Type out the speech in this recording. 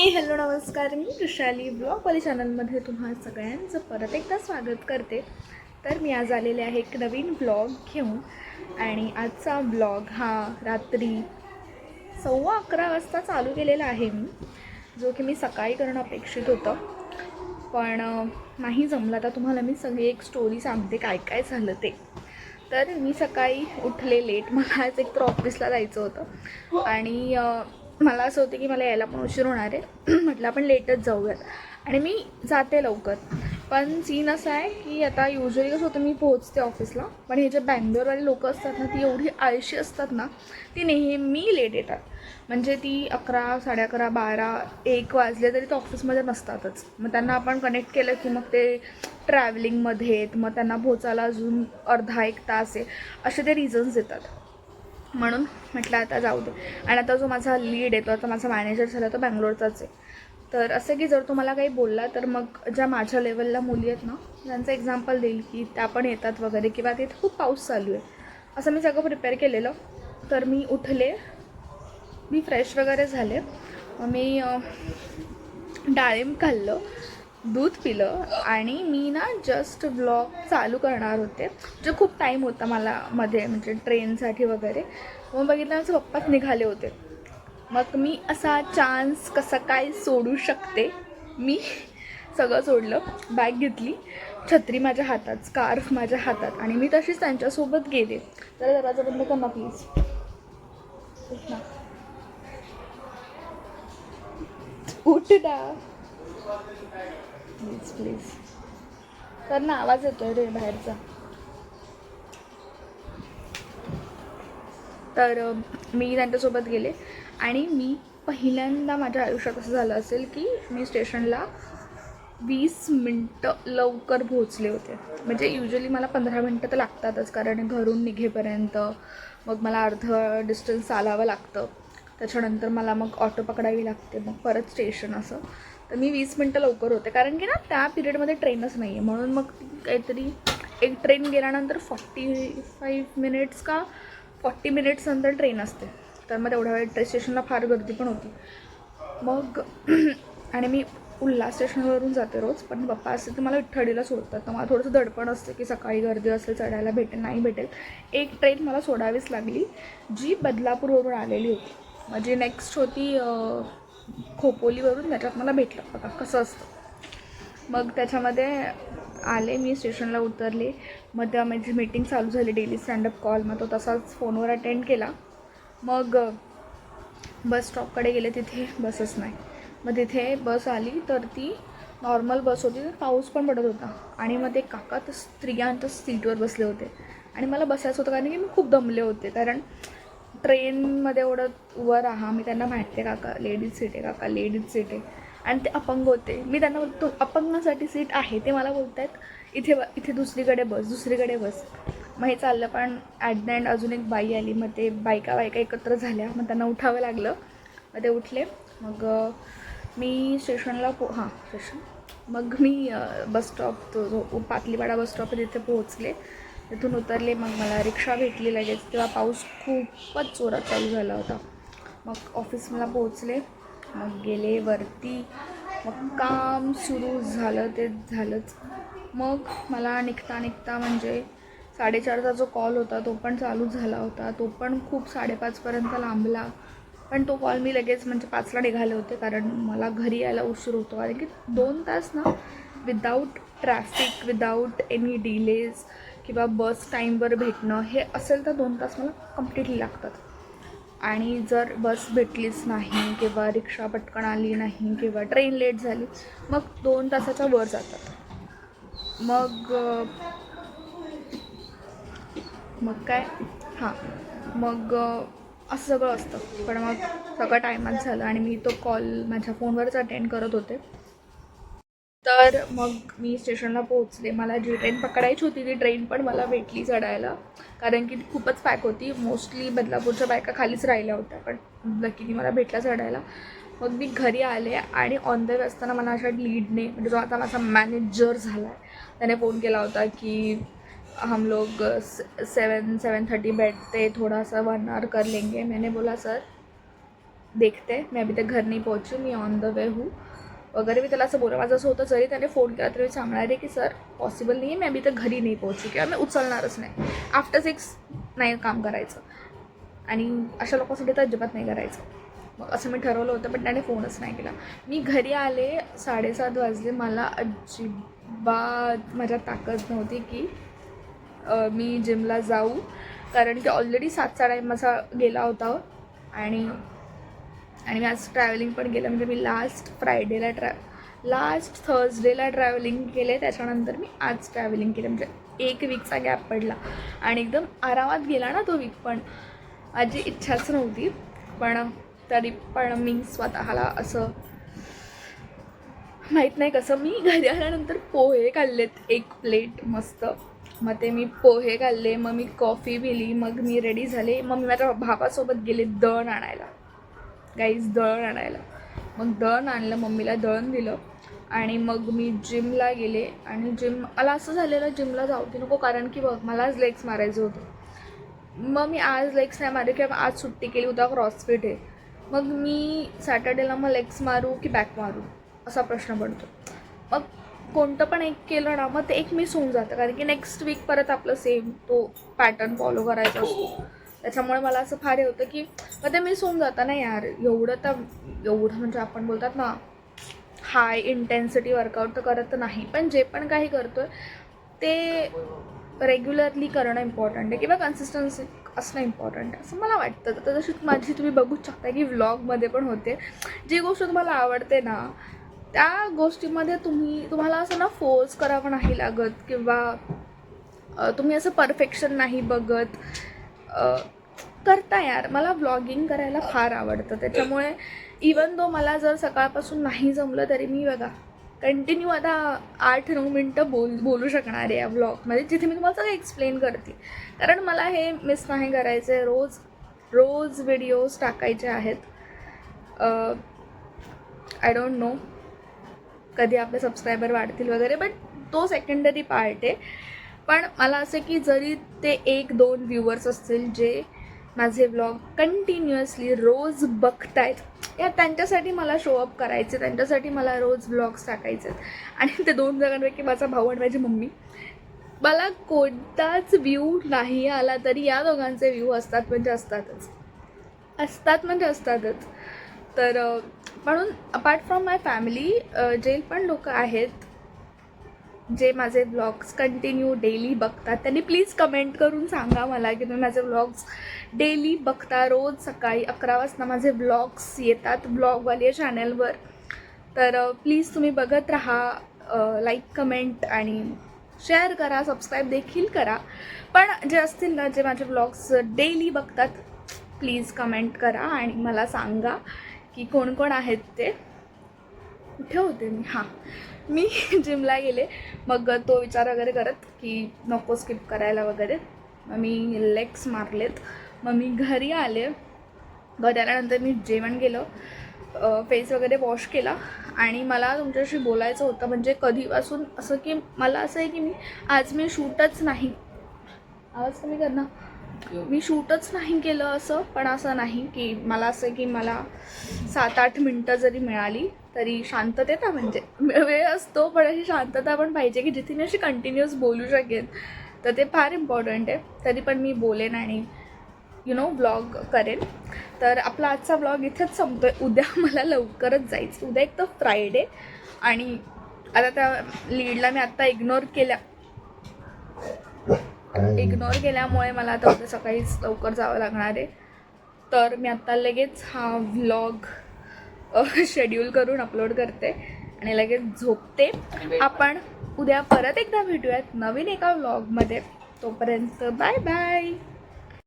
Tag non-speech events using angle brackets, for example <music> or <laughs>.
Hi hello नमस्कार. मी कृषाली blog वाली चॅनलमध्ये तुम्हा सगळ्यांचं परत एकदा स्वागत करते. तर मी आज आलेले आहे एक नवीन ब्लॉग घेऊन आणि आजचा ब्लॉग हा रात्री सव्वा अकरा वाजता चालू केलेला आहे मी जो की मी सकाळी करणं अपेक्षित होतं. पण नाही जमलं आता तुम्हाला मी सगळी एक स्टोरी सांगते काय काय झालं ते. तर मी सकाळी उठले लेट मला आज एक तर ऑफिसला जायचं होतं. आणि मला असं होतं की मला यायला पण उशीर होणार आहे. <clears throat> म्हटलं आपण लेटच जाऊयात. आणि मी जाते लवकर. पण सीन असा आहे की आता युजली कसं होतं मी पोहोचते ऑफिसला पण हे जे बँगलोरवाले लोक असतात ना ती एवढी आळशी असतात ना ती नेहमी लेट येतात. म्हणजे ती अकरा साडे अकरा बारा एक वाजले तरी ते ऑफिसमध्ये नसतातच. मग त्यांना आपण कनेक्ट केलं की मग ते ट्रॅव्हलिंगमध्ये आहेत मग त्यांना पोचायला अजून अर्धा एक तास आहे. असे ते रिझन्स देतात म्हणून म्हटलं आता जाऊ दे. आणि आता जो माझा लीड आहे तो आता माझा मॅनेजर झाला तो बँगलोरचाच आहे. तर असं की जर तुम्हाला काही बोलला तर मग ज्या माझ्या लेवलला मुली आहेत ना त्यांचं एक्झाम्पल देईल की त्या पण येतात वगैरे किंवा तिथे खूप पाऊस चालू आहे. असं मी सगळं प्रिपेअर केलेलं. तर मी उठले. मी फ्रेश वगैरे झाले. मी डाळिंब खाल्लं. दूध पिलं आणि मी ना जस्ट ब्लॉग चालू करणार होते. जे खूप टाईम होता मला मध्ये म्हणजे ट्रेनसाठी वगैरे. मग बघितलं माझे पप्पाच निघाले होते. मग मी असा चान्स कसा काय सोडू शकते? मी सगळं सोडलं. बॅग घेतली. छत्री माझ्या हातात स्कार्फ माझ्या हातात आणि मी तशीच त्यांच्यासोबत गेले. तर दरवाजा बंद कर ना प्लीज उठ ना. उठ ना. प्लीज प्लीज तर ना आवाज येतोय रे बाहेरचा. तर मी त्यांच्यासोबत गेले आणि मी पहिल्यांदा माझ्या आयुष्यात असं झालं असेल की मी स्टेशनला वीस मिनटं लवकर पोहोचले होते. म्हणजे युजली मला पंधरा मिनटं तर लागतातच कारण घरून निघेपर्यंत मग मला अर्ध डिस्टन्स चालावं लागतं. त्याच्यानंतर मला मग ऑटो पकडावी लागते मग परत स्टेशन असं. तर मी वीस मिनटं लवकर होते. कारण की ना त्या पिरियडमध्ये ट्रेनच नाही आहे म्हणून मग काहीतरी एक ट्रेन गेल्यानंतर फॉर्टी फाईव्ह मिनिट्स का फॉर्टी मिनिट्स नंतर ट्रेन असते. तर मग तेवढ्या वेळ ट्रेन स्टेशनला फार गर्दी पण होती. मग <clears throat> आणि मी उल्हास स्टेशनवरून जाते रोज. पण पप्पा असते ते मला विठ्ठडीला सोडतात. तर मला थोडंसं दडपण असतं की सकाळी गर्दी असेल चढायला भेटेल नाही भेटेल. एक ट्रेन मला सोडावीच लागली जी बदलापूरवरून आलेली होती. माझी नेक्स्ट होती खोपोलीवरून त्याच्यात मला भेटलं. बघा कसं असतं. मग त्याच्यामध्ये आले मी स्टेशनला उतरले. मग तेव्हा माझी मीटिंग चालू झाली डेली स्टँडअप कॉल मग तो तसाच फोनवर अटेंड केला. मग बस स्टॉपकडे गेले तिथे बसच नाही. मग तिथे बस आली तर ती नॉर्मल बस होती तर पाऊस पण पडत होता. आणि मग ते काका तर स्त्रियांच्या सीटवर बसले होते. आणि मला बसायचं होतं कारण की मी खूप दमले होते. कारण ट्रेनमध्ये एवढं वर राहा मी त्यांना माहिती आहे काका लेडीज सीट आहे काका लेडीज सीट आहे. आणि ते अपंग होते. मी त्यांना बोलतो अपंगासाठी सीट आहे. ते मला बोलत आहेत इथे ब- इथे दुसरीकडे बस दुसरीकडे बस. मग हे चाललं. पण ॲट द एंड अजून एक बाई आली. मग ते बायका बायका एकत्र झाल्या. मग त्यांना उठावं लागलं. मग ते उठले. मग मी स्टेशनला पो हां स्टेशन. मग मी बसस्टॉप बस स्टॉप तो जो पातलीवाडा बस स्टॉप तिथे पोहोचले. तिथून उतरले मग मला रिक्षा भेटली लगेच. तेव्हा पाऊस खूपच जोरात चालू झाला होता. मग ऑफिस मला पोहोचले. मग गेले वरती. मग काम सुरू झालं ते झालंच. मग मला निघता निघता म्हणजे साडेचारचा जो कॉल होता तो पण चालू झाला होता. तो पण खूप साडेपाचपर्यंत लांबला. पण तो कॉल मी लगेच म्हणजे पाचला निघाले होते कारण मला घरी यायला उशीर होतो. कारण की दोन तास ना without traffic without any delays किंवा बस टाईमवर भेटणं हे असेल तर दोन तास मला कम्प्लिटली लागतात. आणि जर बस भेटलीच नाही किंवा रिक्षा पटकन आली नाही किंवा ट्रेन लेट झाली मग दोन तासाच्या वर जातात. मग मग काय? हां. मग असं सगळं असतं. पण मग सगळं टायमात झालं आणि मी तो कॉल माझ्या फोनवरच अटेंड करत होते. तर मग मी स्टेशनला पोहोचले. मला जी ट्रेन पकडायची होती ती ट्रेन पण मला भेटली चढायला. कारण की ती खूपच पॅक होती. मोस्टली बदलापूरच्या बायका खालीच राहिल्या होत्या पण लकीनी मला भेटला चढायला. मग मी घरी आले आणि ऑन द वे असताना मला अशा लीडने म्हणजे जो आता माझा मॅनेजर झाला आहे त्याने फोन केला होता की हम लोग सेवन सेवन थर्टी बैठते थोड़ा सा वन आवर कर लेंगे. मैंने बोला सर देखते मैं अभी तक घर नहीं पहुंची मी ऑन द वे हूँ. वगैरे मी त्याला असं बोला माझं असं होतं जरी त्याने फोन केला तरी मी सांगणार आहे की सर पॉसिबल नाही आहे मी तर घरी नाही पोहोचू किंवा मी उचलणारच नाही. आफ्टर सिक्स नाही काम करायचं. आणि अशा लोकांसाठी तर अजिबात नाही करायचं. मग असं मी ठरवलं होतं पण त्याने फोनच नाही केला. मी घरी आले साडेसात वाजले. मला अजिबात माझ्या ताकद नव्हती की मी जिमला जाऊ. कारण की ऑलरेडी सातचा टाईम माझा गेला होता. आणि आणि मी आज ट्रॅव्हलिंग पण केलं. म्हणजे मी लास्ट फ्रायडेला ट्रॅ लास्ट थर्सडेला ट्रॅव्हलिंग केले. त्याच्यानंतर मी आज ट्रॅव्हलिंग केलं. म्हणजे एक वीकचा गॅप पडला. आणि एकदम आरामात गेला ना तो वीक पण. माझी इच्छाच नव्हती. पण तरी पण मी स्वतःला असं माहीत नाही कसं मी घरी आल्यानंतर पोहे खाल्लेत. एक प्लेट मस्त. मग ते मी पोहे खाल्ले. मग मी कॉफी पिली. मग मी रेडी झाले. मग मी माझ्या भावासोबत गेले दण आणायला. काहीच दळण आणायला. मग दळण आणलं मम्मीला दळण दिलं आणि मग मी जिमला गेले आणि जिम मला असं झालेलं जिमला जाऊ की नको कारण की बघ मला आज लेग्स मारायचं होतं. मग मी आज लेग्स नाही मारे किंवा आज सुट्टी केली उद्या क्रॉसफिट आहे. मग मी सॅटर्डेला मग लेग्स मारू की बॅक मारू? असा प्रश्न पडतो. मग कोणतं पण एक केलं ना मग ते एक मिस होऊन जातं कारण की नेक्स्ट वीक परत आपलं सेम तो पॅटर्न फॉलो करायचा असतो. त्याच्यामुळे मला असं फार हे होतं की मग ते मी होऊन जाता ना यार एवढं तर एवढं म्हणजे आपण बोलतात ना हाय इंटेन्सिटी वर्कआउट तर करत नाही. पण जे पण काही करतो ते रेग्युलरली करणं इम्पॉर्टंट आहे. किंवा कन्सिस्टन्सी असणं इम्पॉर्टंट आहे. असं मला वाटतं. तर तशी माझी तुम्ही बघूच शकता की व्लॉगमध्ये पण होते. जी गोष्ट तुम्हाला आवडते ना त्या गोष्टीमध्ये तुम्ही तुम्हाला असं ना फोर्स करावं नाही लागत. किंवा तुम्ही असं परफेक्शन नाही बघत. करता यार. मला व्लॉगिंग करायला फार आवडतं. त्याच्यामुळे इवन दो मला जर सकाळपासून नाही जमलं तरी मी बघा कंटिन्यू आता आठ नऊ मिनटं बोल बोलू शकणार आहे या ब्लॉगमध्ये जिथे मी तुम्हाला सगळं एक्सप्लेन करते. कारण मला हे मिस नाही करायचं आहे रोज रोज व्हिडिओज टाकायचे आहेत. आय डोंट नो कधी आपले सबस्क्रायबर वाढतील वगैरे बट तो सेकंडरी पार्ट आहे. पण मला असं की जरी ते एक दोन व्ह्युअर्स असतील जे माझे व्लॉग कंटिन्युअसली रोज बघतायत या त्यांच्यासाठी मला शोअप करायचे त्यांच्यासाठी मला रोज व्लॉग्स टाकायचे आहेत. आणि ते दोन जणांपैकी माझा भाऊ आणि माझी मम्मी. मला कोणताच व्ह्यू नाही आला तरी या दोघांचे व्ह्यू असतात म्हणजे असतातच. असतात म्हणजे असतातच. तर म्हणून अपार्ट फ्रॉम माय फॅमिली जे पण लोक आहेत जे माझे व्लॉग्स कंटिन्यू डेली बघतात त्यांनी प्लीज कमेंट करून सांगा मला की तुम्ही माझे व्लॉग्स डेली बघता. रोज सकाळी अकरा वाजता माझे व्लॉग्स येतात ब्लॉगवाले चॅनलवर तर प्लीज तुम्ही बघत राहा लाईक कमेंट आणि शेअर करा सबस्क्राईब देखील करा. पण जे असतील ना जे माझे व्लॉग्स डेली बघतात प्लीज कमेंट करा आणि मला सांगा की कोण कोण आहेत ते. कुठे होते मी? हां. मी <laughs> जिमला गेले. मग तो विचार वगैरे करत की नको स्किप करायला वगैरे. मग मी लेग्स मारलेत. मग मी घरी आले. घरी आल्यानंतर मी जेवण गेलं फेस वगैरे वॉश केला. आणि मला तुमच्याशी बोलायचं होतं. म्हणजे कधीपासून? असं की मला असं आहे की मी आज मी शूटच नाही. आवाज कमी कर ना. मी शूटच नाही केलं असं पण असं नाही की मला असं की मला सात आठ मिनटं जरी मिळाली तरी शांततेता म्हणजे वेळ असतो पण अशी शांतता पण पाहिजे की जिथे मी अशी कंटिन्युअस बोलू शकेन. तर ते फार इम्पॉर्टंट आहे. तरी पण मी बोलेन आणि यु नो ब्लॉग करेन. तर आपला आजचा ब्लॉग इथेच संपतो आहे. उद्या <laughs> मला लवकरच जायचं. उद्या एक तर फ्रायडे आणि आता त्या लीडला मी आत्ता इग्नोर केल्या. इग्नोर केल्यामुळे मला आता उद्या सकाळीच लवकर जावं लागणार आहे. तर मी आत्ता लगेच हा व्लॉग शेड्यूल करून अपलोड करते आणि लगेच झोपते. आपण उद्या परत एकदा भेटूयात नवीन एका व्लॉगमध्ये तोपर्यंत बाय बाय